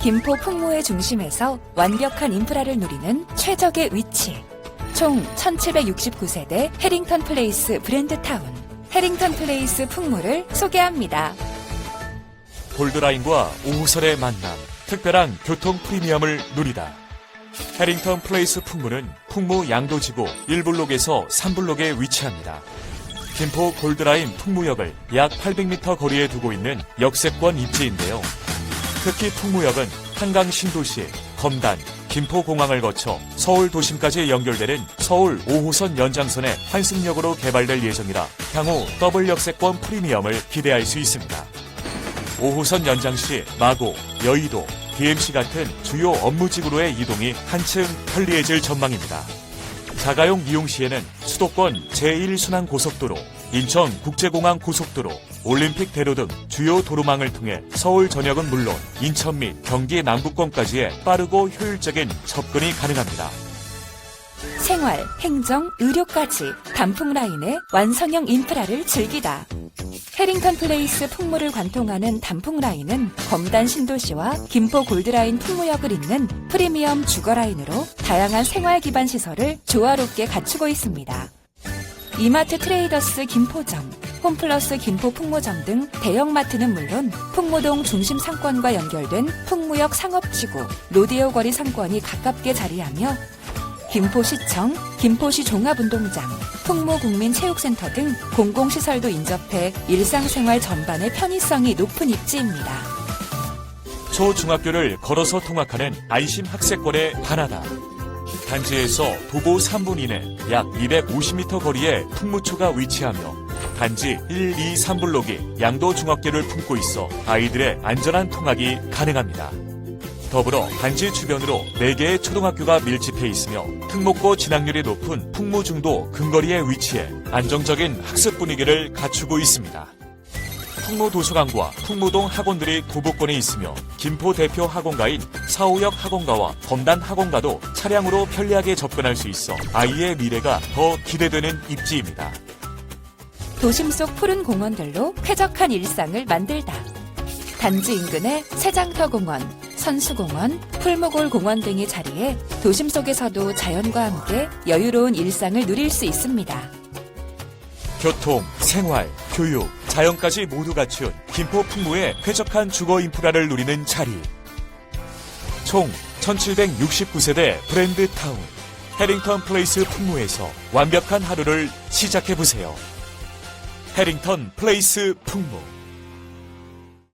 김포 풍무의 중심에서 완벽한 인프라를 누리는 최적의 위치. 총 1769세대 해링턴 플레이스 브랜드타운. 해링턴 플레이스 풍무를 소개합니다. 골드라인과 5호선의 만남, 특별한 교통 프리미엄을 누리다. 해링턴 플레이스 풍무는 풍무 양도지구 1블록에서 3블록에 위치합니다. 김포 골드라인 풍무역을 약 800m 거리에 두고 있는 역세권 입지인데요. 특히 풍무역은 한강 신도시, 검단, 김포공항을 거쳐 서울 도심까지 연결되는 서울 5호선 연장선의 환승역으로 개발될 예정이라 향후 더블 역세권 프리미엄을 기대할 수 있습니다. 5호선 연장 시 마고, 여의도, DMC 같은 주요 업무지구로의 이동이 한층 편리해질 전망입니다. 자가용 이용 시에는 수도권 제1순환 고속도로, 인천 국제공항 고속도로, 올림픽 대로 등 주요 도로망을 통해 서울 전역은 물론 인천 및 경기 남부권까지의 빠르고 효율적인 접근이 가능합니다. 생활, 행정, 의료까지 단풍 라인의 완성형 인프라를 즐기다. 해링턴 플레이스 풍무를 관통하는 단풍 라인은 검단 신도시와 김포 골드라인 풍무역을 잇는 프리미엄 주거 라인으로 다양한 생활 기반 시설을 조화롭게 갖추고 있습니다. 이마트 트레이더스 김포점, 홈플러스 김포 풍무점 등 대형마트는 물론 풍무동 중심 상권과 연결된 풍무역 상업지구, 로데오 거리 상권이 가깝게 자리하며 김포시청, 김포시 종합운동장, 풍무국민체육센터 등 공공시설도 인접해 일상생활 전반의 편의성이 높은 입지입니다. 초중학교를 걸어서 통학하는 안심 학생권의 하나다. 단지에서 도보 3분 이내 약 250m 거리에 풍무초가 위치하며 단지 1, 2, 3블록이 양도 중학교를 품고 있어 아이들의 안전한 통학이 가능합니다. 더불어 단지 주변으로 4개의 초등학교가 밀집해 있으며 특목고 진학률이 높은 풍무 중도 근거리에 위치해 안정적인 학습 분위기를 갖추고 있습니다. 풍무 도서관과 풍무동 학원들이 도보권에 있으며 김포 대표 학원가인 사오역 학원가와 검단 학원가도 차량으로 편리하게 접근할 수 있어 아이의 미래가 더 기대되는 입지입니다. 도심 속 푸른 공원들로 쾌적한 일상을 만들다. 단지 인근에 세장터 공원, 선수공원, 풀무골 공원 등이 자리해 도심 속에서도 자연과 함께 여유로운 일상을 누릴 수 있습니다. 교통, 생활, 교육, 자연까지 모두 갖춘 김포 풍무의 쾌적한 주거 인프라를 누리는 자리. 총 1769세대 브랜드 타운 해링턴 플레이스 풍무에서 완벽한 하루를 시작해보세요. 해링턴 플레이스 풍무.